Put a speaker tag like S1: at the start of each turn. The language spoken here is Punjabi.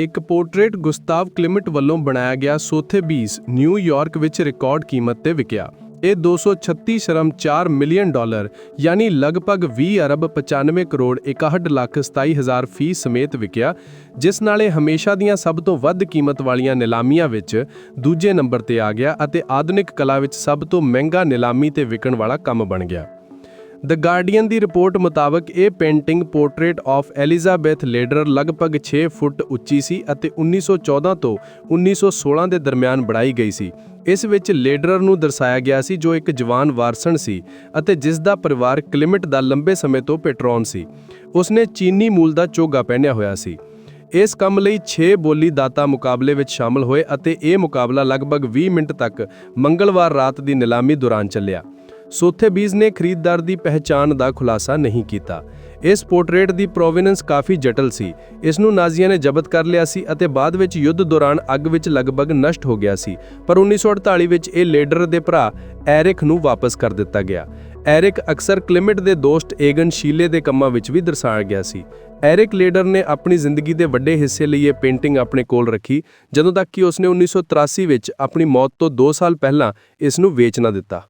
S1: ਇੱਕ ਪੋਰਟਰੇਟ ਗੁਸਤਾਵ ਕਲਿਮਟ ਵੱਲੋਂ ਬਣਾਇਆ ਗਿਆ ਸੋਥੇਬੀਸ ਨਿਊਯਾਰਕ ਵਿੱਚ ਰਿਕਾਰਡ ਕੀਮਤ ਤੇ ਵਿਕਿਆ। ਇਹ 236.4 ਮਿਲੀਅਨ ਡਾਲਰ, ਯਾਨੀ ਲਗਭਗ 20 ਅਰਬ 95 ਕਰੋੜ 61 ਲੱਖ 27 ਹਜ਼ਾਰ ਫੀ ਸਮੇਤ ਵਿਕਿਆ, ਜਿਸ ਨਾਲ ਇਹ ਹਮੇਸ਼ਾ ਦੀਆਂ ਸਭ ਤੋਂ ਵੱਧ ਕੀਮਤ ਵਾਲੀਆਂ ਨਿਲਾਮੀਆਂ ਵਿੱਚ ਦੂਜੇ ਨੰਬਰ ਤੇ ਆ ਗਿਆ ਅਤੇ ਆਧੁਨਿਕ ਕਲਾ ਵਿੱਚ ਸਭ ਤੋਂ ਮਹਿੰਗਾ ਨਿਲਾਮੀ ਤੇ ਵਿਕਣ ਵਾਲਾ ਕੰਮ ਬਣ ਗਿਆ। ਦ ਗਾਰਡੀਅਨ ਦੀ ਰਿਪੋਰਟ ਮੁਤਾਬਕ ਇਹ painting portrait of Elizabeth Lederer ਲਗਭਗ 6 ਫੁੱਟ ਉੱਚੀ ਸੀ ਅਤੇ 1914 ਤੋਂ 1916 ਦੇ ਦਰਮਿਆਨ ਬਣਾਈ ਗਈ ਸੀ। ਇਸ ਵਿੱਚ ਲੇਡਰਰ ਨੂੰ ਦਰਸਾਇਆ ਗਿਆ ਸੀ ਜੋ ਇੱਕ ਜਵਾਨ ਵਾਰਸਣ ਸੀ ਅਤੇ ਜਿਸ ਦਾ ਪਰਿਵਾਰ ਕਲਿਮਟ ਦਾ ਲੰਬੇ ਸਮੇਂ ਤੋਂ ਪੈਟਰੋਨ ਸੀ। ਉਸਨੇ ਚੀਨੀ ਮੂਲ ਦਾ ਚੋਗਾ ਪਹਿਨਿਆ ਹੋਇਆ ਸੀ। ਇਸ ਕੰਮ ਲਈ 6 ਬੋਲੀ ਦਾਤਾ ਮੁਕਾਬਲੇ ਵਿੱਚ ਸ਼ਾਮਲ ਹੋਏ ਅਤੇ ਇਹ ਮੁਕਾਬਲਾ ਲਗਭਗ 20 ਮਿੰਟ ਤੱਕ ਮੰਗਲਵਾਰ ਰਾਤ ਦੀ ਨਿਲਾਮੀ ਦੌਰਾਨ ਚੱਲਿਆ। ਸੋਥੇਬੀਜ਼ ਨੇ ਖਰੀਦਦਾਰ ਦੀ ਪਹਿਚਾਣ ਦਾ ਖੁਲਾਸਾ ਨਹੀਂ ਕੀਤਾ। ਇਸ ਪੋਰਟਰੇਟ ਦੀ ਪ੍ਰੋਵੀਨੈਂਸ ਕਾਫੀ ਜਟਲ ਸੀ। ਇਸ ਨੂੰ ਨਾਜ਼ੀਆਂ ਨੇ ਜ਼ਬਤ ਕਰ ਲਿਆ ਸੀ ਅਤੇ ਬਾਅਦ ਵਿੱਚ ਯੁੱਧ ਦੌਰਾਨ ਅੱਗ ਵਿੱਚ ਲਗਭਗ ਨਸ਼ਟ ਹੋ ਗਿਆ ਸੀ। ਪਰ 1948 ਵਿੱਚ ਇਹ ਲੇਡਰ ਦੇ ਭਰਾ ਐਰਿਕ ਨੂੰ ਵਾਪਸ ਕਰ ਦਿੱਤਾ ਗਿਆ। ਐਰਿਕ ਅਕਸਰ ਕਲਿਮਟ ਦੇ ਦੋਸਤ ਏਗਨ ਸ਼ੀਲੇ ਦੇ ਕੰਮਾਂ ਵਿੱਚ ਵੀ ਦਰਸਾਇਆ ਗਿਆ ਸੀ। ਐਰਿਕ ਲੇਡਰ ਨੇ ਆਪਣੀ ਜ਼ਿੰਦਗੀ ਦੇ ਵੱਡੇ ਹਿੱਸੇ ਲਈ ਇਹ ਪੇਂਟਿੰਗ ਆਪਣੇ ਕੋਲ ਰੱਖੀ, ਜਦੋਂ ਤੱਕ ਕਿ ਉਸਨੇ 1983 ਵਿੱਚ ਆਪਣੀ ਮੌਤ ਤੋਂ 2 ਸਾਲ ਪਹਿਲਾਂ ਇਸ ਨੂੰ ਵੇਚਣਾ ਦਿੱਤਾ।